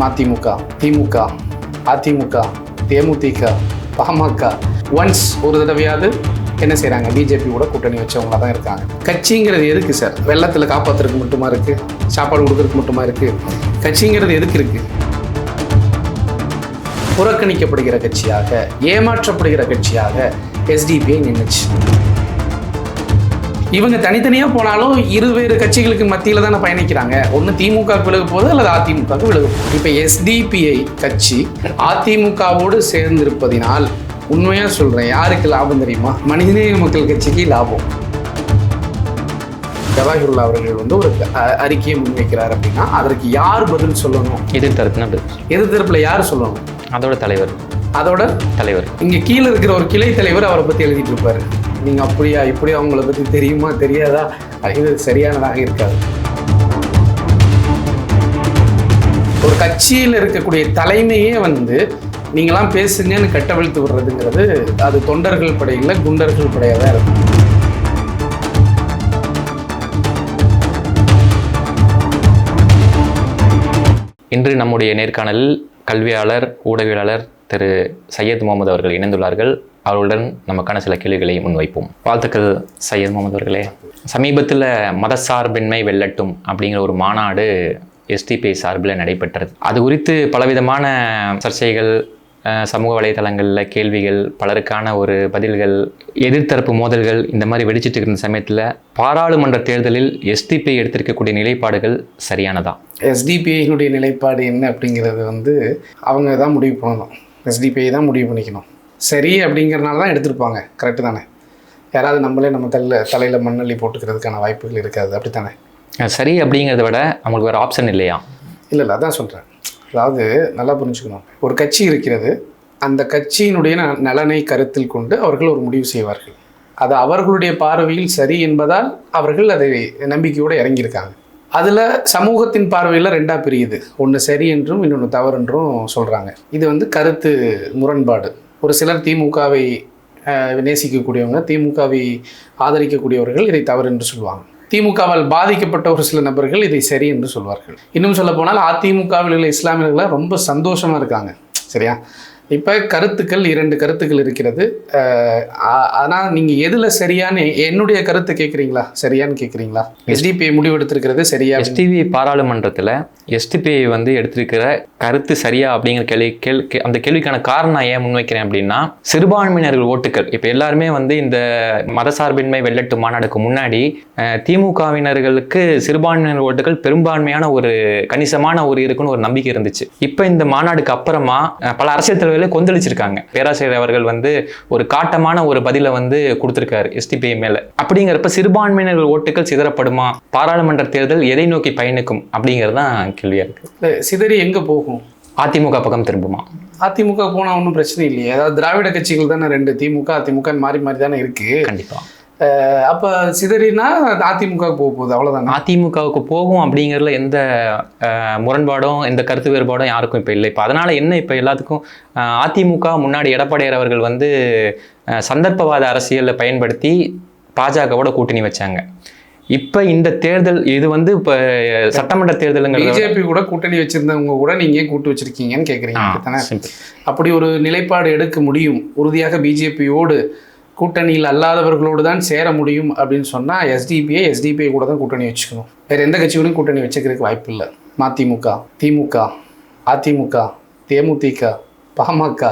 மதிமுக DMK AIADMK DMDK PMK. Once ஒரு தடவையாவது என்ன செய்கிறாங்க பிஜேபி கூட கூட்டணி வச்சவங்களா தான் இருக்காங்க. கட்சிங்கிறது எதுக்கு சார்? வெள்ளத்தில் காப்பாற்றுறதுக்கு மட்டுமா இருக்குது சாப்பாடு கொடுக்கறதுக்கு மட்டுமா இருக்குது கட்சிங்கிறது எதுக்கு இருக்குது புறக்கணிக்கப்படுகிற கட்சியாக ஏமாற்றப்படுகிற கட்சியாக எஸ்டிபிஐ நின்றுச்சு இவங்க தனித்தனியாக போனாலும் இருவேறு கட்சிகளுக்கு மத்தியில் தானே பயணிக்கிறாங்க. ஒன்று திமுக விலக போகுது அல்லது அதிமுகவுக்கு விலக போகுது. இப்போ எஸ்டிபிஐ கட்சி அதிமுகவோடு சேர்ந்திருப்பதினால் உண்மையாக சொல்கிறேன் யாருக்கு லாபம் தெரியுமா? மனிதநேய மக்கள் கட்சிக்கு லாபம். ஜவாஹிருல்லா அவர்கள் வந்து ஒரு அறிக்கையை முன்வைக்கிறார் அப்படின்னா அதற்கு யார் பதில் சொல்லணும்? எதிர்த்தரப்புனா அப்படி. எதிர் தரப்புல யார் சொல்லணும்? அதோட தலைவர். அதோட தலைவர். இங்க கீழே இருக்கிற ஒரு கிளை தலைவர் அவரை பத்தி எழுதிட்டு இருப்பாரு. நீங்க அப்படியா இப்படியா அவங்கள பத்தி தெரியுமா தெரியாதா? இது சரியானதாக இருக்காது. ஒரு கட்சியில் இருக்கக்கூடிய தலைமையே வந்து நீங்களாம் பேசுங்கன்னு கட்டவிழ்த்து விடுறதுங்கிறது அது தொண்டர்கள் படையில் குண்டர்கள் படையாக தான் இருக்கும். இன்று நம்முடைய நேர்காணலில் கல்வியாளர் ஊடகவியலாளர் திரு சையத் முகமது அவர்கள் இணைந்துள்ளார்கள். அவர்களுடன் நமக்கான சில கேள்விகளை முன்வைப்போம். வாழ்த்துக்கள் சையத் முகமது அவர்களே. சமீபத்தில் மதசார்பின்மை வெல்லட்டும் அப்படிங்கிற ஒரு மாநாடு எஸ்டிபிஐ சார்பில் நடைபெற்றது. அது குறித்து பலவிதமான சர்ச்சைகள் சமூக வலைதளங்களில் கேள்விகள் பலருக்கான ஒரு பதில்கள் எதிர்த்தரப்பு மோதல்கள் இந்த மாதிரி வெடிச்சிட்டு இருந்த சமயத்தில் பாராளுமன்ற தேர்தலில் எஸ்டிபிஐ எடுத்திருக்கக்கூடிய நிலைப்பாடுகள் சரியானதா? எஸ்டிபிஐனுடைய நிலைப்பாடு என்ன அப்படிங்கிறது வந்து அவங்க தான் முடிவு பண்ணணும். எஸ்டிபிஐ தான் முடிவு பண்ணிக்கணும். சரி அப்படிங்கிறனால தான் எடுத்திருப்பாங்க. கரெக்டு தானே? யாராவது நம்மளே நம்ம தள்ள தலையில் மண்ணள்ளி போட்டுக்கிறதுக்கான வாய்ப்புகள் இருக்காது. அப்படி தானே? சரி அப்படிங்கிறத விட நம்மளுக்கு வேறு ஆப்ஷன் இல்லையா? இல்லை இல்லை அதான் சொல்கிறேன் அதாவது நல்லா புரிஞ்சுக்கணும். ஒரு கட்சி இருக்கிறது. அந்த கட்சியினுடைய நலனை கருத்தில் கொண்டு அவர்கள் ஒரு முடிவு செய்வார்கள். அது அவர்களுடைய பார்வையில் சரி என்பதால் அவர்கள் அதை நம்பிக்கையோடு இறங்கியிருக்காங்க. அதில் சமூகத்தின் பார்வையில் ரெண்டாக பிரியுது. ஒன்று சரி என்றும் இன்னொன்று தவறு என்றும் சொல்கிறாங்க இது வந்து கருத்து முரண்பாடு. ஒரு சிலர் திமுகவை நேசிக்கக்கூடியவங்க திமுகவை ஆதரிக்கக்கூடியவர்கள் இதை தவறு என்று சொல்லுவாங்க. திமுகவால் பாதிக்கப்பட்ட ஒரு சில நபர்கள் இதை சரி என்று சொல்வார்கள். இன்னும் சொல்ல போனால் அதிமுகவில் உள்ள இஸ்லாமியர்கள்லாம் ரொம்ப சந்தோஷமாக இருக்காங்க. சரியா? இப்போ கருத்துக்கள் இரண்டு கருத்துக்கள் இருக்கிறது. ஆனால் நீங்கள் எதில் சரியான்னு என்னுடைய கருத்து கேட்குறீங்களா சரியான்னு கேட்குறீங்களா எஸ்டிபிஐ முடிவெடுத்திருக்கிறது சரியா? எஸ்டிவி பாராளுமன்றத்தில் எஸ்டிபிஐ வந்து எடுத்திருக்கிற கருத்து சரியா அப்படிங்கிற கேள்வி கேள் அந்த கேள்விக்கான காரணம் நான் ஏன் முன்வைக்கிறேன் அப்படின்னா சிறுபான்மையினர்கள் ஓட்டுகள் இப்போ எல்லாருமே வந்து இந்த மதசார்பின்மை வெள்ளட்டு மாநாடுக்கு முன்னாடி திமுகவினர்களுக்கு சிறுபான்மையினர் ஓட்டுகள் பெரும்பான்மையான ஒரு கணிசமான ஒரு இருக்குன்னு ஒரு நம்பிக்கை இருந்துச்சு. இப்போ இந்த மாநாடுக்கு அப்புறமா பல அரசியல் தலைவர்களை கொந்தளிச்சிருக்காங்க. பேராசிரியர் அவர்கள் வந்து ஒரு காட்டமான ஒரு பதிலை வந்து கொடுத்திருக்காரு எஸ்டிபிஐ மேல. அப்படிங்கிறப்ப சிறுபான்மையினர்கள் ஓட்டுகள் சிதறப்படுமா? பாராளுமன்ற தேர்தல் எதை நோக்கி பயணிக்கும்? அப்படிங்கிறது தான் கேள்வியா இருக்கு. சிதறி எங்கே போகும்? அதிமுக பக்கம் திரும்புமா? அதிமுக போனால் ஒன்றும் பிரச்சனை இல்லையே. அதாவது திராவிட கட்சிகள் தானே ரெண்டு திமுக அதிமுக மாறி மாறி தானே இருக்குது கண்டிப்பா. அப்போ சிதறினா அதிமுக போக போகுது அவ்வளோதானே அதிமுகவுக்கு போகும் அப்படிங்கிறதுல எந்த முரண்பாடும் எந்த கருத்து வேறுபாடும் யாருக்கும் இப்போ இல்லை. இப்போ அதனால என்ன இப்போ எல்லாத்துக்கும் அதிமுக முன்னாடி எடப்பாடியார் அவர்கள் வந்து சந்தர்ப்பவாத அரசியலை பயன்படுத்தி பாஜகவோட கூட்டணி வச்சாங்க. இப்போ இந்த தேர்தல் இது வந்து இப்போ சட்டமன்ற தேர்தலுங்கிறது பிஜேபி கூட கூட்டணி வச்சிருந்தவங்க கூட நீங்க ஏன் கூட்டு வச்சிருக்கீங்கன்னு கேட்குறீங்க. அப்படி ஒரு நிலைப்பாடு எடுக்க முடியும். உறுதியாக பிஜேபியோடு கூட்டணியில் அல்லாதவர்களோடு தான் சேர முடியும் அப்படின்னு சொன்னால் எஸ்டிபிஐ எஸ்டிபிஐ கூட தான் கூட்டணி வச்சுக்கணும். வேறு எந்த கட்சியோடையும் கூட்டணி வச்சுக்கிறதுக்கு வாய்ப்பு இல்லை. மதிமுக திமுக அதிமுக தேமுதிக பாமக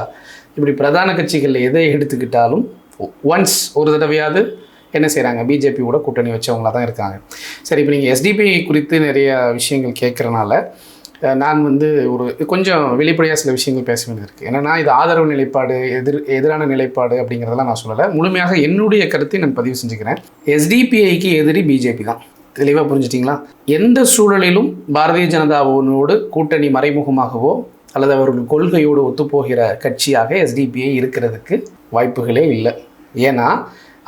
இப்படி பிரதான கட்சிகளில் எதை எடுத்துக்கிட்டாலும் ஒன்ஸ் ஒரு தடவையாவது என்ன செய்கிறாங்க பிஜேபி கூட கூட்டணி வச்சவங்களா தான் இருக்காங்க. சரி இப்போ நீங்கள் எஸ்டிபி குறித்து நிறைய விஷயங்கள் கேட்குறனால நான் வந்து ஒரு கொஞ்சம் வெளிப்படையாக சில விஷயங்கள் பேச வேண்டியது இருக்குது என்னென்னா இது ஆதரவு நிலைப்பாடு எதிர் எதிரான நிலைப்பாடு அப்படிங்கிறதெல்லாம் நான் சொல்லலை. முழுமையாக என்னுடைய கருத்தை நான் பதிவு செஞ்சுக்கிறேன். எஸ்டிபிஐக்கு எதிரி பிஜேபி தான். தெளிவாக புரிஞ்சிட்டிங்களா? எந்த சூழலிலும் பாரதிய ஜனதாவோடு கூட்டணி மறைமுகமாகவோ அல்லது அவர்கள் கொள்கையோடு ஒத்துப்போகிற கட்சியாக எஸ்டிபிஐ இருக்கிறதுக்கு வாய்ப்புகளே இல்லை. ஏன்னா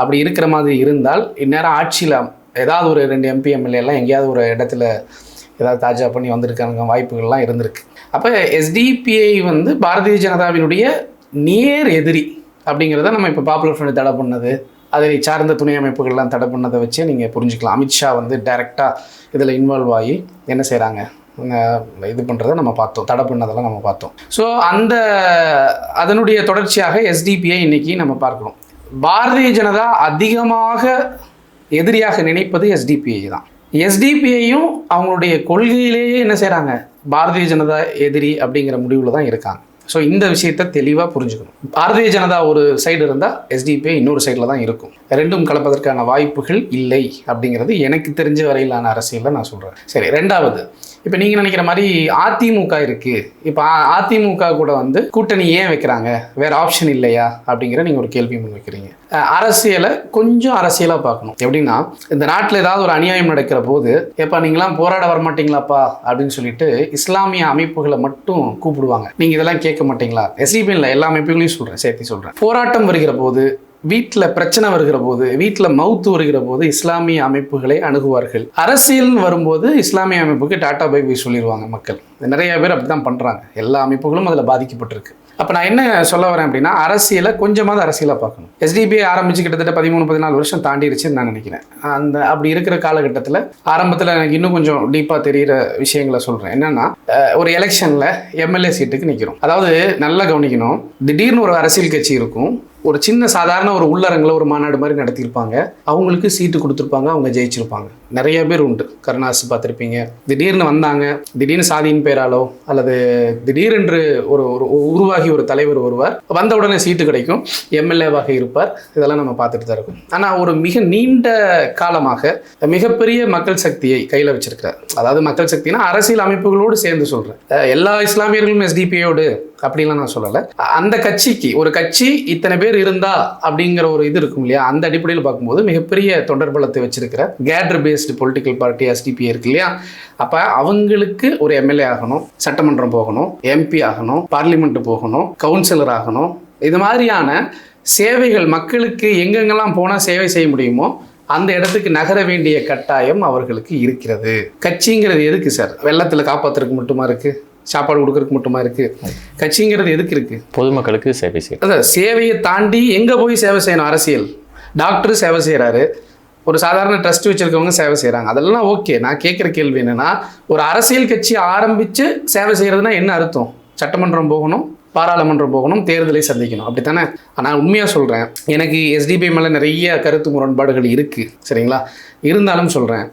அப்படி இருக்கிற மாதிரி இருந்தால் இந்நேரம் ஆட்சியில் ஏதாவது ஒரு ரெண்டு எம்பி எம்எல்ஏலாம் எல்லாம் எங்கேயாவது ஒரு இடத்துல ஏதாவது தாஜா பண்ணி வந்திருக்காங்க வாய்ப்புகள்லாம் இருந்திருக்கு. அப்போ எஸ்டிபிஐ வந்து பாரதிய ஜனதாவினுடைய நேர் எதிரி அப்படிங்கிறத நம்ம இப்போ பாப்புலர் ஃப்ரண்ட் தடை பண்ணது அதை சார்ந்த துணை அமைப்புகள்லாம் தடை பண்ணதை வச்சே நீங்கள் புரிஞ்சுக்கலாம். அமித்ஷா வந்து டைரெக்டாக இதில் இன்வால்வ் ஆகி என்ன செய்கிறாங்க இது பண்ணுறத நம்ம பார்த்தோம். தடை பண்ணதெல்லாம் நம்ம பார்த்தோம். ஸோ அந்த அதனுடைய தொடர்ச்சியாக எஸ்டிபிஐ இன்னைக்கு நம்ம பார்க்கணும் பாரதிய ஜனதா அதிகமாக எதிரியாக நினைப்பது எஸ்டிபிஐ தான். எஸ்டிபிஐயும் அவங்களுடைய கொள்கையிலேயே என்ன செய்கிறாங்க பாரதிய ஜனதா எதிரி அப்படிங்கிற முடிவில் தான் இருக்காங்க. ஸோ இந்த விஷயத்தை தெளிவாக புரிஞ்சுக்கணும். பாரதிய ஜனதா ஒரு சைடு இருந்தால் எஸ்டிபிஐ இன்னொரு சைடில் தான் இருக்கும். ரெண்டும் கலப்பதற்கான வாய்ப்புகள் இல்லை அப்படிங்கிறது எனக்கு தெரிஞ்ச வரையிலான அரசியலில் நான் சொல்கிறேன் சரி ரெண்டாவது. இப்போ நீங்கள் நினைக்கிற மாதிரி அதிமுக இருக்குது இப்போ அதிமுக கூட வந்து கூட்டணி ஏன் வைக்கிறாங்க? வேறு ஆப்ஷன் இல்லையா? அப்படிங்கிற நீங்கள் ஒரு கேள்வி முன் வைக்கிறீங்க. அரசியலை கொஞ்சம் அரசியலாக பார்க்கணும். எப்படின்னா இந்த நாட்டில் ஏதாவது ஒரு அநியாயம் நடக்கிற போது எப்பா நீங்களாம் போராட வர மாட்டீங்களாப்பா அப்படின்னு சொல்லிட்டு இஸ்லாமிய அமைப்புகளை மட்டும் கூப்பிடுவாங்க. நீங்கள் இதெல்லாம் கேட்க மாட்டீங்களா? எஸ்டிபி இல்லை எல்லா அமைப்புகளையும் சொல்கிறேன் சேர்த்து சொல்கிறேன் போராட்டம் வருகிற போது வீட்டில் பிரச்சனை வருகிற போது வீட்டில் மவுத்து வருகிற போது இஸ்லாமிய அமைப்புகளை அணுகுவார்கள். அரசியல்னு வரும்போது இஸ்லாமிய அமைப்புக்கு டாட்டா பை பை சொல்லிடுவாங்க மக்கள். நிறைய பேர் அப்படி தான் பண்ணுறாங்க எல்லா அமைப்புகளும் அதில் பாதிக்கப்பட்டிருக்கு. அப்போ நான் என்ன சொல்ல வரேன் அப்படின்னா அரசியலை கொஞ்சமாவது அரசியலாக பார்க்கணும். எஸ்டிபிஐ ஆரம்பிச்சு கிட்டத்தட்ட பதிமூணு பதினாலு வருஷம் தாண்டிடுச்சுன்னு நான் நினைக்கிறேன். அந்த அப்படி இருக்கிற காலகட்டத்தில் ஆரம்பத்தில் எனக்கு இன்னும் கொஞ்சம் டீப்பாக தெரிகிற விஷயங்களை சொல்கிறேன் என்னன்னா ஒரு எலெக்ஷனில் எம்எல்ஏ சீட்டுக்கு நிற்கிறோம் அதாவது நல்லா கவனிக்கணும். திடீர்னு ஒரு அரசியல் கட்சி இருக்கும். ஒரு சின்ன சாதாரண ஒரு உள்ளரங்கில் ஒரு மாநாடு மாதிரி நடத்தியிருப்பாங்க. அவங்களுக்கு சீட்டு கொடுத்துருப்பாங்க. அவங்க ஜெயிச்சிருப்பாங்க. நிறைய பேர் உண்டு. கருணாஸ் பார்த்துருப்பீங்க. திடீர்னு வந்தாங்க. திடீர்னு சாதியின் பேராலோ அல்லது திடீரென்று ஒரு ஒரு உருவாகி ஒரு தலைவர் வருவார் வந்த உடனே சீட்டு கிடைக்கும். எம்எல்ஏவாக இருப்பார். இதெல்லாம் நம்ம பார்த்துட்டு தான் இருக்கும். ஆனால் ஒரு மிக நீண்ட காலமாக மிகப்பெரிய மக்கள் சக்தியை கையில் வச்சிருக்கிறார். அதாவது மக்கள் சக்தினா அரசியல் அமைப்புகளோடு சேர்ந்து சொல்கிறேன் எல்லா இஸ்லாமியர்களும் எஸ்டிபியோடு அப்படின்லாம் நான் சொல்லலை. அந்த கட்சிக்கு ஒரு கட்சி இத்தனை பேர் இருந்தா அப்படிங்கிற ஒரு இது இருக்கும் இல்லையா? அந்த அடிப்படையில் பார்க்கும்போது மிகப்பெரிய தொண்டர் பலத்தை வச்சிருக்கிற cadre based political party SDP இருக்கு இல்லையா? அப்போ அவங்களுக்கு ஒரு எம்எல்ஏ ஆகணும் சட்டமன்றம் போகணும் எம்பி ஆகணும் பார்லிமெண்ட் போகணும் கவுன்சிலர் ஆகணும். இது மாதிரியான சேவைகள் மக்களுக்கு எங்கெங்கெல்லாம் போனால் சேவை செய்ய முடியுமோ அந்த இடத்துக்கு நகர வேண்டிய கட்டாயம் அவர்களுக்கு இருக்கிறது. கட்சிங்கிறது எதுக்கு சார்? வெள்ளத்தில் காப்பாத்துறதுக்கு மட்டுமா இருக்கு? சாப்பாடு கொடுக்கறதுக்கு மட்டுமா இருக்கு? கட்சிங்கிறது எதுக்கு இருக்கு? பொதுமக்களுக்கு சேவை செய்யும் அதான் சேவையை தாண்டி எங்கே போய் சேவை செய்யணும்? அரசியல். டாக்டர் சேவை செய்கிறாரு ஒரு சாதாரண ட்ரஸ்ட் வச்சுருக்கவங்க சேவை செய்கிறாங்க அதெல்லாம் ஓகே நான் கேட்குற கேள்வி என்னென்னா ஒரு அரசியல் கட்சி ஆரம்பித்து சேவை செய்கிறதுனா என்ன அர்த்தம்? சட்டமன்றம் போகணும் பாராளுமன்றம் போகணும் தேர்தலை சந்திக்கணும். அப்படித்தானே? நான் உண்மையாக சொல்கிறேன் எனக்கு எஸ்டிபிஐ மேலே நிறைய கருத்து முரண்பாடுகள் இருக்குது சரிங்களா? இருந்தாலும் சொல்கிறேன்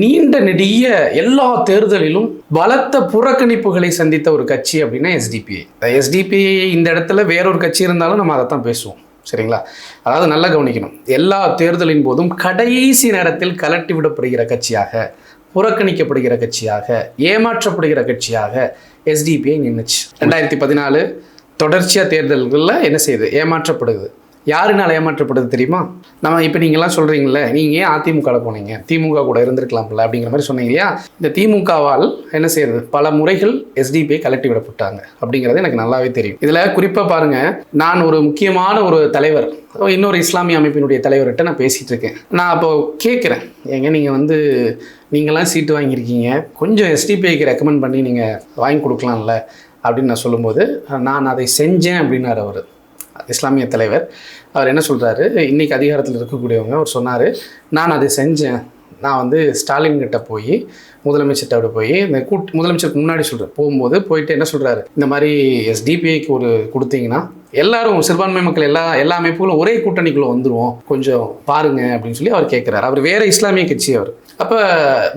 நீண்ட நெடிய எல்லா தேர்தலிலும் பலத்த புறக்கணிப்புகளை சந்தித்த ஒரு கட்சி அப்படின்னா எஸ்டிபிஐ எஸ்டிபிஐ இந்த இடத்துல வேறொரு கட்சி இருந்தாலும் நம்ம அதை தான் பேசுவோம். சரிங்களா? அதாவது நல்லா கவனிக்கணும். எல்லா தேர்தலின் போதும் கடைசி நேரத்தில் கலட்டி விடப்படுகிற கட்சியாக புறக்கணிக்கப்படுகிற கட்சியாக ஏமாற்றப்படுகிற கட்சியாக எஸ்டிபிஐ நின்றுச்சு ரெண்டாயிரத்தி பதினாலு தொடர்ச்சியாக தேர்தல்களில் என்ன செய்யுது? ஏமாற்றப்படுது. யாருனால் ஏமாற்றப்படுது தெரியுமா? நம்ம இப்போ நீங்கள்லாம் சொல்கிறீங்களே நீங்கள் ஏன் அதிமுகவில் போனீங்க? திமுக கூட இருந்திருக்கலாம்ல அப்படிங்கிற மாதிரி சொன்னீங்க இல்லையா? இந்த திமுகவால் என்ன செய்யறது? பல முறைகள் எஸ்டிபிஐ கலட்டி விடப்பட்டாங்க அப்படிங்கிறது எனக்கு நல்லாவே தெரியும். இதில் குறிப்பாக பாருங்கள் நான் ஒரு முக்கியமான ஒரு தலைவர் இன்னொரு இஸ்லாமிய அமைப்பினுடைய தலைவர்கிட்ட நான் பேசிகிட்டு இருக்கேன். நான் அப்போ கேட்குறேன் ஏங்க நீங்கள் வந்து நீங்களாம் சீட்டு வாங்கியிருக்கீங்க கொஞ்சம் எஸ்டிபிஐக்கு ரெக்கமெண்ட் பண்ணி நீங்கள் வாங்கி கொடுக்கலாம்ல அப்படின்னு நான் சொல்லும்போது நான் அதை செஞ்சேன் அப்படின்னார் அவர். இஸ்லாமிய தலைவர். அவர் என்ன சொல்கிறாரு இன்றைக்கி அதிகாரத்தில் இருக்கக்கூடியவங்க அவர் சொன்னார் நான் அதை செஞ்சேன். நான் வந்து ஸ்டாலின் கிட்ட போய் முதலமைச்சர்கிட்ட போய் இந்த கூட் முதலமைச்சருக்கு முன்னாடி சொல்கிறேன் போகும்போது போயிட்டு என்ன சொல்கிறாரு இந்த மாதிரி எஸ்டிபிஐக்கு ஒரு கொடுத்தீங்கன்னா எல்லாரும் சிறுபான்மை மக்கள் எல்லா எல்லா அமைப்புகளும் ஒரே கூட்டணிக்குள்ளே வந்துருவோம். கொஞ்சம் பாருங்க அப்படின்னு சொல்லி அவர் கேட்குறாரு அவர் வேற இஸ்லாமிய கட்சி அவர். அப்போ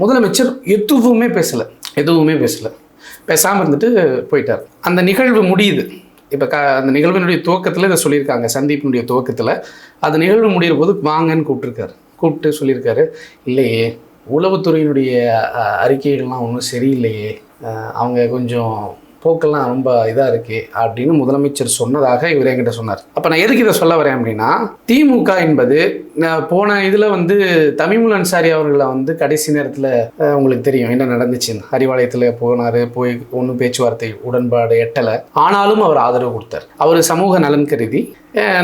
முதலமைச்சர் எதுவுமே பேசலை. எதுவுமே பேசலை. பேசாமல் இருந்துட்டு போயிட்டார். அந்த நிகழ்வு முடியுது. இப்போ க அந்த நிகழ்வினுடைய துவக்கத்தில் இதை சொல்லியிருக்காங்க சந்தீப்பினுடைய துவக்கத்தில். அந்த நிகழ்வு முடிகிற போது வாங்கன்னு கூப்பிட்டுருக்காரு. கூப்பிட்டு சொல்லியிருக்காரு இல்லையே உளவுத்துறையினுடைய அறிக்கைகள்லாம் ஒன்றும் சரியில்லையே. அவங்க கொஞ்சம் போக்கெல்லாம் ரொம்ப இதாக இருக்கு அப்படின்னு முதலமைச்சர் சொன்னதாக இவர் என்கிட்ட சொன்னார். அப்போ நான் எதுக்கு இதை சொல்ல வரேன் அப்படின்னா திமுக என்பது நான் போன இதில் வந்து தமிமுல் அன்சாரி அவர்களை வந்து கடைசி நேரத்தில் உங்களுக்கு தெரியும் என்ன நடந்துச்சுன்னு. அறிவாலயத்தில் போனார் போய் ஒன்றும் பேச்சுவார்த்தை உடன்பாடு எட்டலை. ஆனாலும் அவர் ஆதரவு கொடுத்தார். அவர் சமூக நலன் கருதி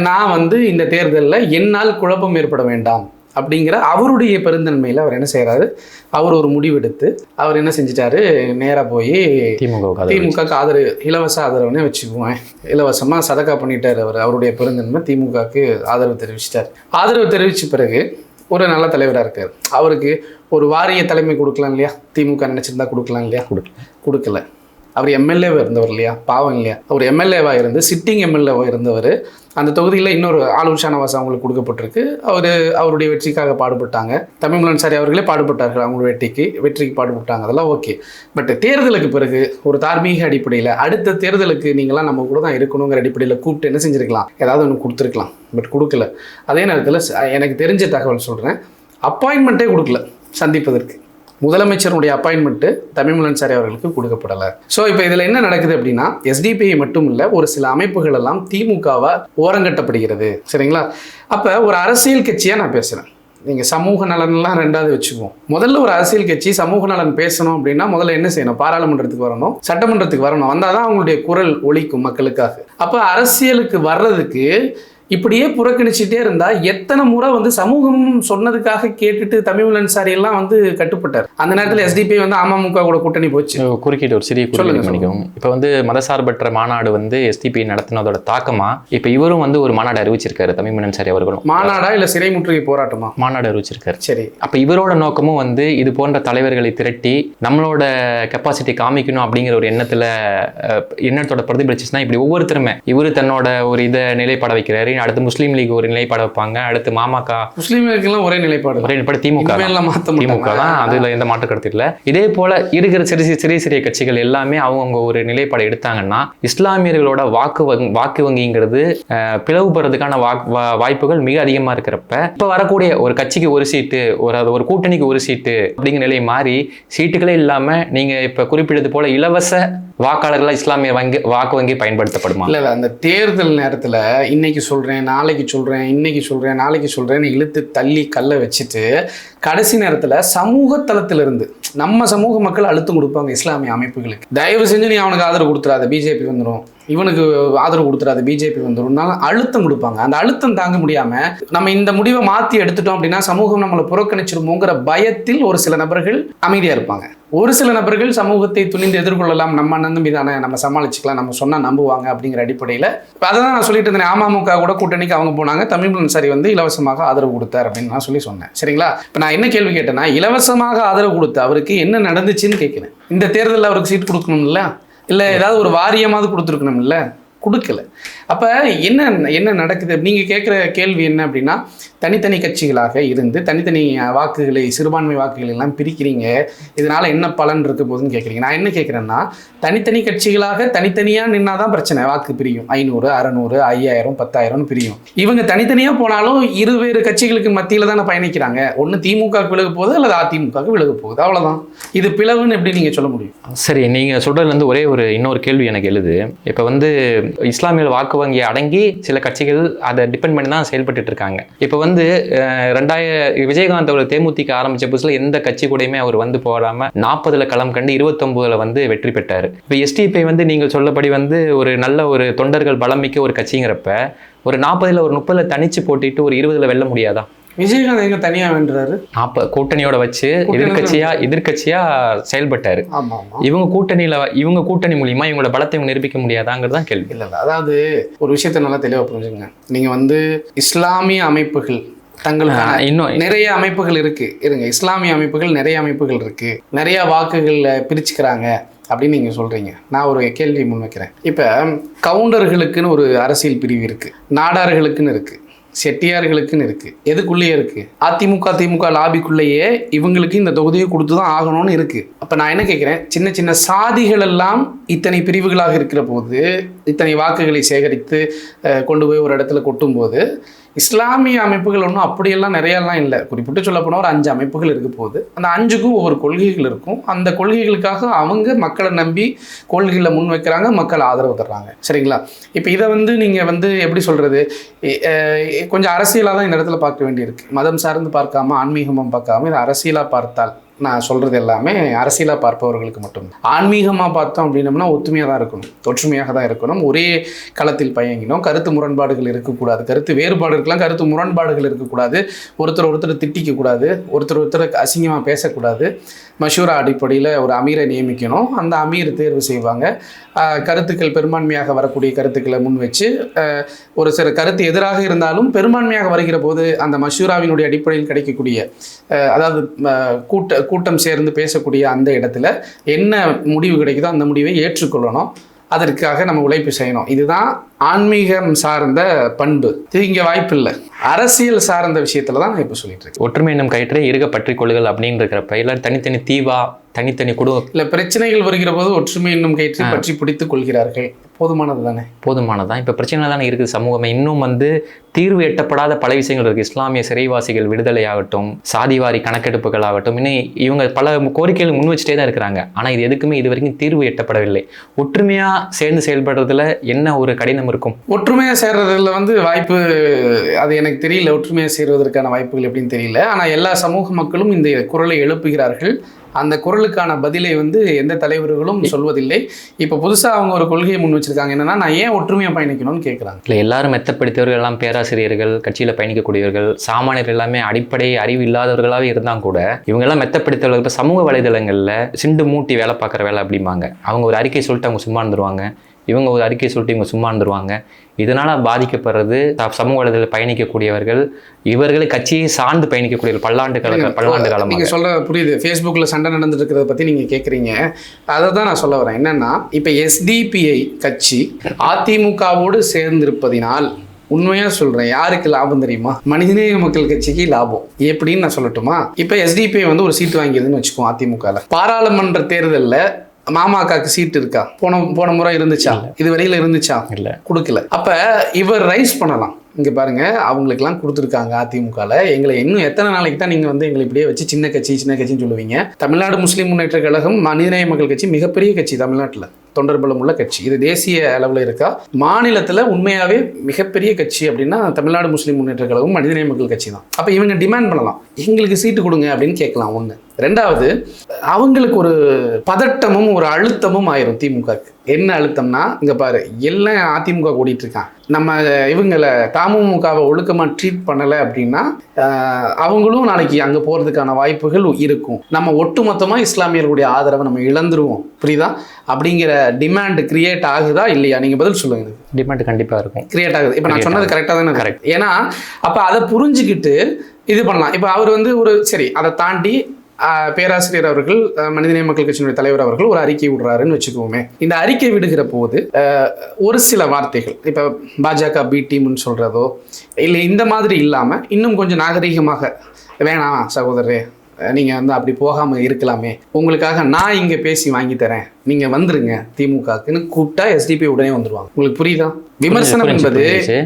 நான் வந்து இந்த தேர்தலில் என்னால் குழப்பம் ஏற்பட வேண்டாம். அப்படிங்கிற அவருடைய பெருந்தன்மையில் அவர் என்ன செய்கிறாரு அவர் ஒரு முடிவெடுத்து அவர் என்ன செஞ்சிட்டாரு? நேராக போய் திமுக திமுக ஆதரவு இலவச ஆதரவுனே வச்சுக்குவேன். இலவசமாக சதக்கா பண்ணிட்டார் அவர். அவருடைய பெருந்தன்மை திமுகவுக்கு ஆதரவு தெரிவிச்சிட்டார். ஆதரவு தெரிவித்த பிறகு ஒரு நல்ல தலைவராக இருக்கார். அவருக்கு ஒரு வாரிய தலைமை கொடுக்கலாம் இல்லையா? திமுக நினச்சிருந்தா கொடுக்கலாம் இல்லையா? கொடுக்கல. அவர் எம்எல்ஏவாக இருந்தவர் இல்லையா? பாவம் இல்லையா? அவர் எம்எல்ஏவாக இருந்து சிட்டிங் எம்எல்ஏவாக இருந்தவர். அந்த தொகுதியில் இன்னொரு ஆளுர் ஷானவாஸ் அவங்களுக்கு கொடுக்கப்பட்டிருக்கு. அவர் அவருடைய வெற்றிக்காக பாடுபட்டாங்க. தமிழ்மலன் சாரி அவர்களே பாடுபட்டார்கள் அவங்க வெற்றிக்கு. வெற்றிக்கு பாடுபட்டாங்க. அதெல்லாம் ஓகே பட் தேர்தலுக்கு பிறகு ஒரு தார்மீக அடிப்படையில் அடுத்த தேர்தலுக்கு நீங்களாம் நம்ம கூட தான் இருக்கணுங்கிற அடிப்படையில் கூப்பிட்டு என்ன செஞ்சுருக்கலாம்? ஏதாவது ஒன்று கொடுத்துருக்கலாம். பட் கொடுக்கல. அதே நேரத்தில் எனக்கு தெரிஞ்ச தகவல் சொல்கிறேன் அப்பாயின்மெண்ட்டே கொடுக்கல. சந்திப்பதற்கு. முதலமைச்சருடைய அப்பாயின்மெண்ட்டு தமிழ்மலன் சாரி அவர்களுக்கு கொடுக்கப்படலை. ஸோ இப்போ இதில் என்ன நடக்குது அப்படின்னா எஸ்டிபிஐ மட்டும் இல்லை ஒரு சில அமைப்புகள் எல்லாம் திமுகவை ஓரங்கட்டப்படுகிறது. சரிங்களா? அப்போ ஒரு அரசியல் கட்சியாக நான் பேசுகிறேன் நீங்கள் சமூக நலன்லாம் ரெண்டாவது வச்சுக்குவோம். முதல்ல ஒரு அரசியல் கட்சி சமூக நலன் பேசணும் அப்படின்னா முதல்ல என்ன செய்யணும்? பாராளுமன்றத்துக்கு வரணும் சட்டமன்றத்துக்கு வரணும். வந்தால் தான் அவங்களுடைய குரல் ஒழிக்கும் மக்களுக்காக. அப்போ அரசியலுக்கு வர்றதுக்கு இப்படியே புறக்கணிச்சுட்டே இருந்தா எத்தனை முறை வந்து சமூகம் சொன்னதுக்காக கேட்டுட்டு தமிழ் சாரி எல்லாம் வந்து கட்டுப்பட்டார். அந்த நேரத்தில் எஸ்டிபி வந்து அமமுக கூட கூட்டணி போச்சு. குறுக்கிட்டு ஒரு சிறிய குறுக்கீடு பண்ணிக்கோங்க. இப்போ வந்து மதசார்பற்ற மாநாடு வந்து எஸ்டிபி நடத்தினதோட தாக்கமா? இப்போ இவரும் வந்து ஒரு மாநாடு அறிவிச்சிருக்காரு தமிழ்மணன் சாரி அவர்களும். மாநாடா இல்ல சிறை முற்றுகை போராட்டமா? மாநாடு அறிவிச்சிருக்காரு. சரி. அப்போ இவரோட நோக்கமும் வந்து இது போன்ற தலைவர்களை திரட்டி நம்மளோட கெப்பாசிட்டி காமிக்கணும் அப்படிங்கிற ஒரு எண்ணத்துல எண்ணத்தோட பிரதிபலிச்சுன்னா இப்படி ஒவ்வொருத்தருமே இவரு தன்னோட ஒரு இதை நிலைப்பாட வைக்கிறாரு அடுத்து முஸ்லீம் லீக் ஒரு நிலைப்பாட வைப்பாங்க. அடுத்து மாமக முஸ்லீம்களுக்கெல்லாம் ஒரே நிலைப்பாடு ஒரே நிலைப்பாடு திமுக திமுக தான். அதுல எந்த மாற்று கருத்து இல்லை. இதே போல இருக்கிற சிறு சிறு சிறிய சிறிய கட்சிகள் எல்லாமே அவங்கவுங்க ஒரு நிலைப்பாடு எடுத்தாங்கன்னா இஸ்லாமியர்களோட வாக்கு வாக்கு வங்கிங்கிறது பிளவுபடுறதுக்கான வாய்ப்புகள் மிக அதிகமா இருக்கிறப்ப இப்ப வரக்கூடிய ஒரு கட்சிக்கு ஒரு சீட்டு ஒரு அது ஒரு கூட்டணிக்கு ஒரு சீட்டு அப்படிங்கிற நிலை மாறி சீட்டுகளே இல்லாம நீங்க இப்ப குறிப்பிட்டது போல இலவச வாக்காளர்களாக இஸ்லாமிய வங்கி வாக்கு வங்கி பயன்படுத்தப்படுமா? இல்லை இல்லை அந்த தேர்தல் நேரத்தில் இன்னைக்கு சொல்கிறேன் நாளைக்கு சொல்கிறேன் இன்னைக்கு சொல்கிறேன் நாளைக்கு சொல்கிறேன்னு இழுத்து தள்ளி கல்ல வச்சுட்டு கடைசி நேரத்தில் சமூக தளத்திலிருந்து நம்ம சமூக மக்கள் அழுத்தம் கொடுப்பாங்க இஸ்லாமிய அமைப்புகளுக்கு. தயவு செஞ்சு நீ அவனுக்கு ஆதரவு கொடுத்துறாத பிஜேபி வந்துடும் இவனுக்கு ஆதரவு கொடுத்துறாது பிஜேபி வந்துடும் அழுத்தம் கொடுப்பாங்க. அந்த அழுத்தம் தாங்க முடியாம நம்ம இந்த முடிவை மாத்தி எடுத்துட்டோம் அப்படின்னா சமூகம் நம்மளை புறக்கணிச்சிருமோங்கிற பயத்தில் ஒரு சில நபர்கள் அமைதியா இருப்பாங்க. ஒரு சில நபர்கள் சமூகத்தை துணிந்து எதிர்கொள்ளலாம் நம்ம அண்ணன் தானே நம்ம சமாளிச்சுக்கலாம் நம்ம சொன்னா நம்புவாங்க அப்படிங்கிற அடிப்படையில். இப்போ அதை தான் நான் சொல்லிட்டு இருந்தேன் அமமுக கூட கூட்டணிக்கு அவங்க போனாங்க தமிழ் சரி வந்து இலவசமாக ஆதரவு கொடுத்தார் அப்படின்னு நான் சொல்லி சொன்னேன். சரிங்களா? இப்போ நான் என்ன கேள்வி கேட்டேன்னா இலவசமாக ஆதரவு கொடுத்த அவருக்கு என்ன நடந்துச்சுன்னு கேட்கிறேன். இந்த தேர்தலில் அவருக்கு சீட் கொடுக்கணும்ல? இல்லை ஏதாவது ஒரு வாரியமாவது கொடுத்துருக்கணும்ல? கொடுக்கல. அப்போ என்ன என்ன நடக்குது? நீங்கள் கேட்குற கேள்வி என்ன அப்படின்னா தனித்தனி கட்சிகளாக இருந்து தனித்தனி வாக்குகளை சிறுபான்மை வாக்குகளை எல்லாம் பிரிக்கிறீங்க. இதனால் என்ன பலன் இருக்க போகுதுன்னு கேட்குறீங்க. நான் என்ன கேட்குறேன்னா தனித்தனி கட்சிகளாக தனித்தனியாக நின்னா தான் பிரச்சனை. வாக்கு பிரியும். ஐநூறு அறநூறு ஐயாயிரம் பத்தாயிரம்னு பிரியும். இவங்க தனித்தனியாக போனாலும் இருவேறு கட்சிகளுக்கு மத்தியில் தானே பயணிக்கிறாங்க. ஒன்று திமுகவுக்கு விலக போகுது அல்லது அதிமுகவுக்கு விலக போகுது. அவ்வளோதான் இது பிளவுன்னு எப்படி நீங்கள் சொல்ல முடியும்? சரி நீங்கள் சொல்கிறதுலேருந்து ஒரே ஒரு இன்னொரு கேள்வி எனக்கு எழுது. இப்போ வந்து இஸ்லாமிய வாக்கு வங்கி அடங்கி சில கட்சிகள் அதை டிபெண்ட் பண்ணி தான் செயல்பட்டு இருக்காங்க. இப்போ வந்து அஹ், ரெண்டாயிர விஜயகாந்த் அவர் தேமுதிக ஆரம்பிச்ச புதுசில் எந்த கட்சி கூடயுமே அவர் வந்து போடாம நாற்பதுல களம் கண்டு இருபத்தொன்பதுல வந்து வெற்றி பெற்றார். இப்போ எஸ்டிபி வந்து நீங்கள் சொல்லபடி வந்து ஒரு நல்ல ஒரு தொண்டர்கள் பலம் மிக்க ஒரு கட்சிங்கிறப்ப ஒரு நாற்பதுல ஒரு முப்பதுல தனிச்சு போட்டிட்டு ஒரு இருபதுல வெல்ல முடியாதா? விஜயகாந்த் எங்க தனியாக வென்றாரு? நாற்பது கூட்டணியோட வச்சு கூட்டணியோட எதிர்க்கட்சியா எதிர்க்கட்சியா செயல்பட்டாரு. இவங்க கூட்டணியில இவங்க கூட்டணி மூலியமா இவங்களோட பலத்தை இவங்க நிரூபிக்க முடியாதாங்கிறது தான் கேள்வி. இல்லை அதாவது ஒரு விஷயத்தை நல்லா தெளிவாக புரிஞ்சுங்க நீங்கள் வந்து இஸ்லாமிய அமைப்புகள் தங்களுக்கான இன்னும் நிறைய அமைப்புகள் இருக்கு. இருங்க இஸ்லாமிய அமைப்புகள் நிறைய அமைப்புகள் இருக்கு. நிறைய வாக்குகளில் பிரிச்சுக்கிறாங்க அப்படின்னு நீங்கள் சொல்கிறீங்க நான் ஒரு கேள்வி முன்வைக்கிறேன். இப்போ கவுண்டர்களுக்குன்னு ஒரு அரசியல் பிரிவு இருக்குது நாடார்களுக்குன்னு இருக்குது செட்டியார்களுக்குன்னு இருக்குது எதுக்குள்ளேயே இருக்குது அதிமுக திமுக லாபிக்குள்ளேயே இவங்களுக்கு இந்த தொகுதியை கொடுத்து தான் ஆகணும்னு இருக்குது அப்போ நான் என்ன கேட்குறேன்? சின்ன சின்ன சாதிகள் எல்லாம் இத்தனை பிரிவுகளாக இருக்கிற போது இத்தனை வாக்குகளை சேகரித்து கொண்டு போய் ஒரு இடத்துல கொட்டும்போது இஸ்லாமிய அமைப்புகள் ஒன்றும் அப்படியெல்லாம் நிறையெல்லாம் இல்லை. குறிப்பிட்டு சொல்ல போனால் ஒரு அஞ்சு அமைப்புகள் இருக்க போகுது. அந்த அஞ்சுக்கும் ஒவ்வொரு கொள்கைகள் இருக்கும். அந்த கொள்கைகளுக்காக அவங்க மக்களை நம்பி கொள்கைகளை முன் வைக்கிறாங்க மக்கள் ஆதரவு தர்றாங்க. சரிங்களா? இப்போ இதை வந்து நீங்கள் வந்து எப்படி சொல்கிறது கொஞ்சம் அரசியலாக தான் இந்த இடத்துல பார்க்க வேண்டியிருக்கு. மதம் சார்ந்து பார்க்காம ஆன்மீகமும் பார்க்காம இதை அரசியலாக பார்த்தால் நான் சொல்கிறது எல்லாமே அரசியலாக பார்ப்பவர்களுக்கு மட்டும் ஆன்மீகமாக பார்த்தோம் அப்படின்னம்னா ஒத்துமையாக தான் இருக்கணும். ஒற்றுமையாக தான் இருக்கணும். ஒரே களத்தில் பயங்கினோம். கருத்து முரண்பாடுகள் இருக்கக்கூடாது. கருத்து வேறுபாடு இருக்கலாம் கருத்து முரண்பாடுகள் இருக்கக்கூடாது. ஒருத்தர் ஒருத்தர் திட்டிக்கக்கூடாது. ஒருத்தர் ஒருத்தர் அசிங்கமாக பேசக்கூடாது. மஷூரா அடிப்படையில் ஒரு அமீரை நியமிக்கணும். அந்த அமீர் தேர்வு செய்வாங்க. கருத்துக்கள் பெரும்பான்மையாக வரக்கூடிய கருத்துக்களை முன் வச்சு ஒரு சில கருத்து எதிராக இருந்தாலும் பெரும்பான்மையாக வருகிற போது அந்த மஷூராவினுடைய அடிப்படையில் கிடைக்கக்கூடிய அதாவது கூட்ட கூட்டம் சேர்ந்து பேசக்கூடிய அந்த இடத்துல என்ன முடிவு கிடைக்குதோ அந்த முடிவை ஏற்றுக்கொள்ளணும். அதற்காக நம்ம உழைப்பு செய்யணும். இதுதான் ஆன்மீகம் சார்ந்த பண்பு. இது இங்கே வாய்ப்பு இல்லை. அரசியல் சார்ந்த விஷயத்துல தான் நான் இப்போ சொல்லிட்டு இருக்கேன். ஒற்றுமை என்னும் கயிற்றை இருக பற்றி கொள்ளுகள் அப்படின்னு இருக்கிறப்ப எல்லாரும் தனித்தனி தீவா தனித்தனி குடும்ப இல்லை பிரச்சனைகள் வருகிற போது ஒற்றுமை என்னும் கயிற்றை பற்றி பிடித்துக் கொள்கிறார்கள். போதுமானது தானே? போதுமானதான் இப்போ பிரச்சனை தானே இருக்குது. சமூகமே இன்னும் வந்து தீர்வு எட்டப்படாத பல விஷயங்கள் இருக்குது இஸ்லாமிய சிறைவாசிகள் விடுதலை ஆகட்டும் சாதிவாரி கணக்கெடுப்புகள் ஆகட்டும் இன்னும் இவங்க பல கோரிக்கைகள் முன் வச்சுட்டே தான் இருக்கிறாங்க. ஆனால் இது எதுக்குமே இது வரைக்கும் தீர்வு எட்டப்படவில்லை. ஒற்றுமையாக சேர்ந்து செயல்படுறதுல என்ன ஒரு கடினம் இருக்கும்? ஒற்றுமையாக சேர்றதுல வந்து வாய்ப்பு அது எனக்கு தெரியல. ஒற்றுமையாக சேர்வதற்கான வாய்ப்புகள் எப்படின்னு தெரியல. ஆனால் எல்லா சமூக மக்களும் இந்த குரலை எழுப்புகிறார்கள். அந்த குரலுக்கான பதிலை வந்து எந்த தலைவர்களும் சொல்வதில்லை. இப்போ புதுசாக அவங்க ஒரு கொள்கையை முன் வச்சிருக்காங்க. என்னன்னா நான் ஏன் ஒற்றுமையாக பயணிக்கணும்னு கேட்குறாங்க இல்லை எல்லாரும் மெத்தப்படுத்தியவர்கள் எல்லாம் பேராசிரியர்கள் கட்சியில் பயணிக்கக்கூடியவர்கள் சாமானியர்கள் எல்லாமே அடிப்படை அறிவு இல்லாதவர்களாகவே இருந்தால் கூட இவங்கெல்லாம் மெத்தப்படுத்தவர்கள் இப்போ சமூக வலைதளங்களில் சிண்டு மூட்டி வேலை பார்க்குற வேலை அப்படிம்பாங்க. அவங்க ஒரு அறிக்கை சொல்லிட்டு அவங்க சும்மா இருந்துருவாங்க. இவங்க ஒரு அறிக்கை சொல்லிட்டு இவங்க சும்மா இருந்துருவாங்க. இதனால் பாதிக்கப்படுறது சமூக வலைதளத்தில் பயணிக்கக்கூடியவர்கள் இவர்கள் கட்சியை சார்ந்து பயணிக்கக்கூடியவர்கள் பல்லாண்டு கால பல்லாண்டு காலமாக. நீங்க சொல்ற புரியுது. ஃபேஸ்புக்கில் சண்டை நடந்துட்டு இருக்கிறத பத்தி நீங்க கேட்குறீங்க அதை தான் நான் சொல்ல வரேன். என்னன்னா இப்போ எஸ்டிபிஐ கட்சி அதிமுகவோடு சேர்ந்திருப்பதினால் உண்மையா சொல்றேன் யாருக்கு லாபம் தெரியுமா? மனிதநேய மக்கள் கட்சிக்கு லாபம். எப்படின்னு நான் சொல்லட்டுமா? இப்போ எஸ்டிபிஐ வந்து ஒரு சீட் வாங்கியதுன்னு வச்சுக்கோம் அதிமுகல. பாராளுமன்ற தேர்தல்ல மாமாக்காக்கு சீட் இருக்கா? போன போன முறை இருந்துச்சா? இது வரையில இருந்துச்சா? இல்லை. கொடுக்கல. அப்ப இவர் ரைஸ் பண்ணலாம். இங்க பாருங்க அவங்களுக்கெல்லாம் கொடுத்துருக்காங்க அதிமுகல. எங்களை இன்னும் எத்தனை நாளைக்கு தான் நீங்க வந்து எங்களை இப்படியே வச்சு சின்ன கட்சி சின்ன கட்சின்னு சொல்லுவீங்க? தமிழ்நாடு முஸ்லீம் முன்னேற்ற கழகம் மனிதநேய மக்கள் கட்சி மிகப்பெரிய கட்சி தமிழ்நாட்டுல. தொண்டர்பலம் உள்ள கட்சி. இது தேசிய அளவில் இருக்கா? மாநிலத்தில் உண்மையாகவே மிகப்பெரிய கட்சி அப்படின்னா தமிழ்நாடு முஸ்லீம் முன்னேற்ற கழகம் மனிதநேய மக்கள் கட்சி தான். அப்போ இவங்க டிமாண்ட் பண்ணலாம். எங்களுக்கு சீட்டு கொடுங்க அப்படின்னு கேட்கலாம் ஒன்று ரெண்டாவது அவங்களுக்கு ஒரு பதட்டமும் ஒரு அழுத்தமும் ஆயிரும் திமுகக்கு. என்ன அழுத்தம்னா இங்க பாரு எல்லாம் அதிமுக கூடிட்டு இருக்கான் நம்ம இவங்களை தமுமுகவை ஒழுக்கமாக ட்ரீட் பண்ணலை அப்படின்னா அவங்களும் நாளைக்கு அங்கே போகிறதுக்கான வாய்ப்புகள் இருக்கும். நம்ம ஒட்டுமொத்தமாக இஸ்லாமியர்களுடைய ஆதரவை நம்ம இழந்துருவோம். புரியுதா? அப்படிங்கிற டிமாண்ட் கிரியேட் ஆகுதா இல்லையா? நீங்கள் பதில் சொல்லுங்க டிமாண்ட் கண்டிப்பாக இருக்கும். கிரியேட் ஆகுது. இப்போ நான் சொன்னது கரெக்டாக தானே. கரெக்ட் ஏன்னா அப்போ அதை புரிஞ்சுக்கிட்டு இது பண்ணலாம். இப்போ அவர் வந்து ஒரு சரி அதை தாண்டி பேராசிரியர் அவர்கள் மனிதநேய மக்கள் கட்சியினுடைய தலைவர் அவர்கள் ஒரு அறிக்கை விடுறாருன்னு வச்சுக்குவோமே இந்த அறிக்கை விடுகிற போது ஒரு சில வார்த்தைகள் இப்போ பாஜக பி டீம்னு சொல்கிறதோ இல்லை இந்த மாதிரி இல்லாமல் இன்னும் கொஞ்சம் நாகரீகமாக வேணாம் சகோதரரே நீங்கள் வந்து அப்படி போகாமல் இருக்கலாமே. உங்களுக்காக நான் இங்கே பேசி வாங்கி தரேன். நீங்கள் வந்துருங்க திமுகக்குன்னு கூப்பிட்டா எஸ்டிபி உடனே வந்துருவாங்க. உங்களுக்கு புரியுதா? விமர்சனம் என்பது.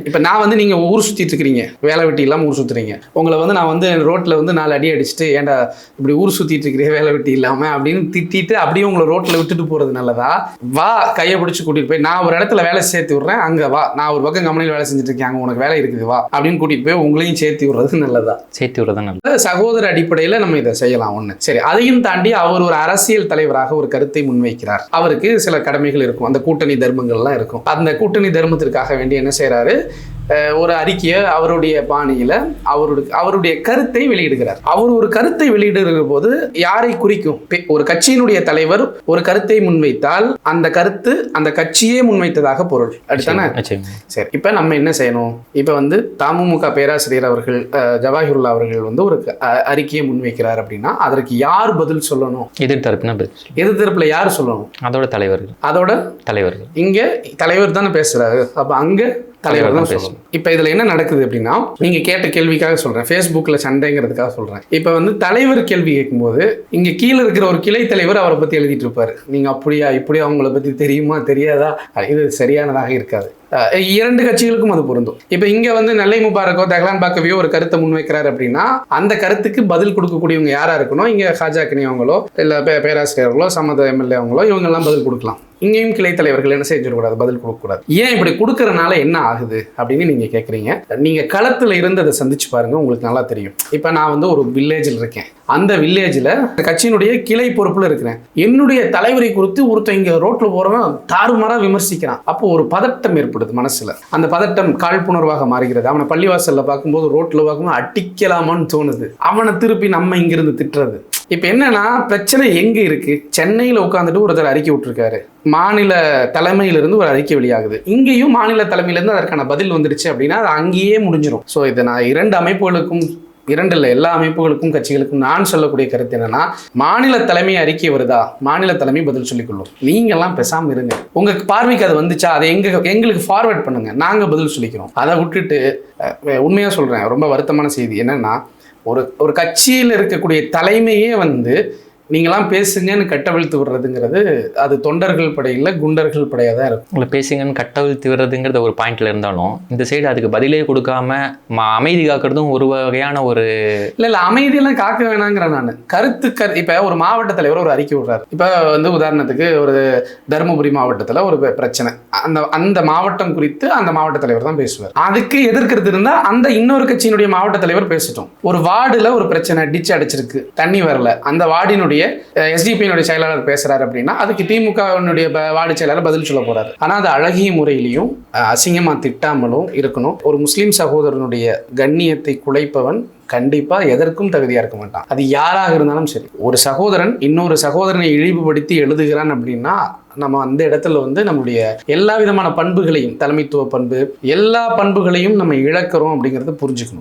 இப்போ நான் வந்து நீங்கள் ஊர் சுற்றிட்டு இருக்கிறீங்க. வேலை வெட்டி இல்லாமல் ஊர் சுற்றுறீங்க உங்களை வந்து நான் வந்து ரோட்டில் வந்து நாலு அடி அடிச்சுட்டு ஏன்டா இப்படி ஊர் சுற்றிட்டு இருக்கிறீ வேலை வெட்டி இல்லாமல் அப்படின்னு திட்டிட்டு அப்படியே உங்களை ரோட்டில் விட்டுட்டு போகிறது நல்லதா? வா கையை பிடிச்சி கூட்டிகிட்டு போய் நான் ஒரு இடத்துல வேலை சேர்த்து விட்றேன் அங்கே வா. நான் ஒரு பக்கம் கம்பெனியில் வேலை செஞ்சுட்டு இருக்கேன் அங்கே உனக்கு வேலை இருக்குது வா. அப்படின்னு கூட்டிகிட்டு போய் உங்களையும் சேர்த்து விடுறது நல்லதா? சேர்த்து விடுறது நல்லது. சகோதர அடிப்படையில் நம்ம இதை செய்யலாம் ஒன்று சரி அதையும் தாண்டி அவர் ஒரு அரசியல் தலைவராக ஒரு கருத்தை முன்வைக்கிறார். அவருக்கு சில கடமைகள் இருக்கும். அந்த கூட்டணி தர்மங்கள்லாம் இருக்கும். அந்த கூட்டணி தர்மத்திற்காக வேண்டி என்ன செய்கிறாரு ஒரு அறிக்கையை அவருடைய பாணியில் அவருடைய அவருடைய கருத்தை வெளியிடுகிறார். அவர் ஒரு கருத்தை வெளியிடுகிற போது யாரை குறிக்கும்? ஒரு கட்சியினுடைய தலைவர் ஒரு கருத்தை முன்வைத்தால் அந்த கருத்து அந்த கட்சியே முன்வைத்ததாக பொருள். அடுத்தானே சரி இப்போ நம்ம என்ன செய்யணும்? இப்போ வந்து தமுமுக பேராசிரியர் அவர்கள் ஜவாஹிருல்லா அவர்கள் வந்து ஒரு அறிக்கையை முன்வைக்கிறார் அப்படின்னா அதற்கு யார் பதில் சொல்லணும்? எதிர்த்தரப்புனா பதில். எதிர் தரப்புல யார் சொல்லணும்? அதோட தலைவர்கள். அதோட தலைவர்கள். இங்க தலைவர் தானே பேசுறாரு. அப்ப அங்க தலைவர் தான் சொல்லணும். இப்போ இதுல என்ன நடக்குது அப்படின்னா நீங்க கேட்ட கேள்விக்காக சொல்றேன். ஃபேஸ்புக்ல சண்டைங்கிறதுக்காக சொல்றேன். இப்போ வந்து தலைவர் கேள்வி கேட்கும்போது இங்க கீழே இருக்கிற ஒரு கிளை தலைவர் அவரை பத்தி எழுதிட்டு இருப்பாரு. நீங்க அப்படியா இப்படியா அவங்கள பத்தி தெரியுமா தெரியாதா? இது சரியானதாக இருக்காது. இரண்டு கட்சிகளுக்கும் அது பொருந்தும். இப்போ இங்க வந்து நெல்லை முபாரக்கோ தகலான் பாக்கவியோ ஒரு கருத்தை முன்வைக்கிறார் அப்படின்னா அந்த கருத்துக்கு பதில் கொடுக்கக்கூடியவங்க யாரா இருக்கணும்? இங்க ஹாஜா கனி அவங்களோ இல்ல பேராசிரியர்களோ சம்மத எம்எல்ஏ அவங்களோ இவங்க எல்லாம் பதில் கொடுக்கலாம். இங்கேயும் கிளை தலைவர்கள் என்ன செஞ்சிடக்கூடாது பதில் கொடுக்கக்கூடாது. ஏன் இப்படி கொடுக்கறனால என்ன ஆகுது அப்படின்னு நீங்கள் கேட்குறீங்க நீங்கள் களத்தில் இருந்து அதை சந்திச்சு பாருங்க உங்களுக்கு நல்லா தெரியும். இப்போ நான் வந்து ஒரு வில்லேஜில் இருக்கேன். அந்த வில்லேஜில் கட்சியினுடைய கிளை பொறுப்பில் இருக்கிறேன். என்னுடைய தலைவரை குறித்து ஒருத்தன் இங்கே ரோட்டில் போகிறவன் தாறுமாறாக விமர்சிக்கிறான். அப்போ ஒரு பதட்டம் ஏற்படுது மனசில். அந்த பதட்டம் காழ்ப்புணர்வாக மாறுகிறது. அவனை பள்ளிவாசலில் பார்க்கும்போது ரோட்டில் பார்க்கும்போது அடிக்கலாமான்னு தோணுது. அவனை திருப்பி நம்ம இங்கிருந்து திட்டுறது. இப்போ என்னன்னா பிரச்சனை எங்கே இருக்கு? சென்னையில் உட்காந்துட்டு ஒருத்தர் அறிக்கை விட்டுருக்காரு. மாநில தலைமையிலிருந்து ஒரு அறிக்கை வெளியாகுது. இங்கேயும் மாநில தலைமையிலேருந்து அதற்கான பதில் வந்துடுச்சு அப்படின்னா அது அங்கேயே முடிஞ்சிடும் ஸோ இதை நான் இரண்டு அமைப்புகளுக்கும் இரண்டு இல்லை எல்லா அமைப்புகளுக்கும் கட்சிகளுக்கும் நான் சொல்லக்கூடிய கருத்து என்னன்னா மாநில தலைமை அறிக்கை வருதா? மாநில தலைமை பதில் சொல்லிக் கொள்ளும் நீங்கெல்லாம் பேசாம இருங்க. உங்க பார்வைக்கு அது வந்துச்சா? அதை எங்க எங்களுக்கு ஃபார்வர்ட் பண்ணுங்க. நாங்க பதில் சொல்லிக்கிறோம். அதை விட்டுட்டு உண்மையாக உண்மையா சொல்றேன். ரொம்ப வருத்தமான செய்தி என்னன்னா ஒரு ஒரு கட்சியில் இருக்கக்கூடிய தலைமையே வந்து நீங்களாம் பேசுங்கன்னு கட்டவிழ்த்து விடுறதுங்கிறது அது தொண்டர்கள் படையில் குண்டர்கள் படையாக தான் இருக்கும். உங்களை பேசுங்கன்னு கட்டவிழ்த்து விடுறதுங்கிறத ஒரு பாயிண்ட்ல இருந்தாலும் இந்த சைடு அதுக்கு பதிலே கொடுக்காம ம- அமைதி காக்கிறதும் ஒரு வகையான ஒரு இல்ல இல்ல அமைதியெல்லாம் காக்க வேணாங்கிறேன் நான். கருத்து கரு இப்ப ஒரு மாவட்ட தலைவர் ஒரு அறிக்கை விடுறாரு. இப்ப வந்து உதாரணத்துக்கு ஒரு தருமபுரி மாவட்டத்துல ஒரு பிரச்சனை. அந்த அந்த மாவட்டம் குறித்து அந்த மாவட்ட தலைவர் தான் பேசுவார். அதுக்கு எதிர்க்கிறது இருந்தா அந்த இன்னொரு கட்சியினுடைய மாவட்ட தலைவர் பேசட்டும். ஒரு வார்டுல ஒரு பிரச்சனை டிச் அடைச்சிருக்கு. தண்ணி வரல. அந்த வார்டினுடைய எஸ்டிபியினுடைய செயலாளர் பேசுறாரு அப்படின்னா அதுக்கு திமுகவினுடைய வார்டு செயலாளர் பதில் சொல்ல போறாரு. ஆனா அது அழகிய முறையிலையும் அசிங்கமா திட்டாமலும் இருக்கணும். ஒரு முஸ்லீம் சகோதரனுடைய கண்ணியத்தை குலைப்பவன் கண்டிப்பா எதற்கும் தகுதியா இருக்க மாட்டான். அது யாராக இருந்தாலும் சரி. ஒரு சகோதரன் இன்னொரு சகோதரனை இழிவுபடுத்தி எழுதுகிறான் அப்படின்னா நம்ம அந்த இடத்துல வந்து நம்முடைய எல்லா விதமான பண்புகளையும் தலைமைத்துவ பண்பு எல்லா பண்புகளையும் நம்ம இழக்கிறோம் அப்படிங்கிறத புரிஞ்சுக்கணும்.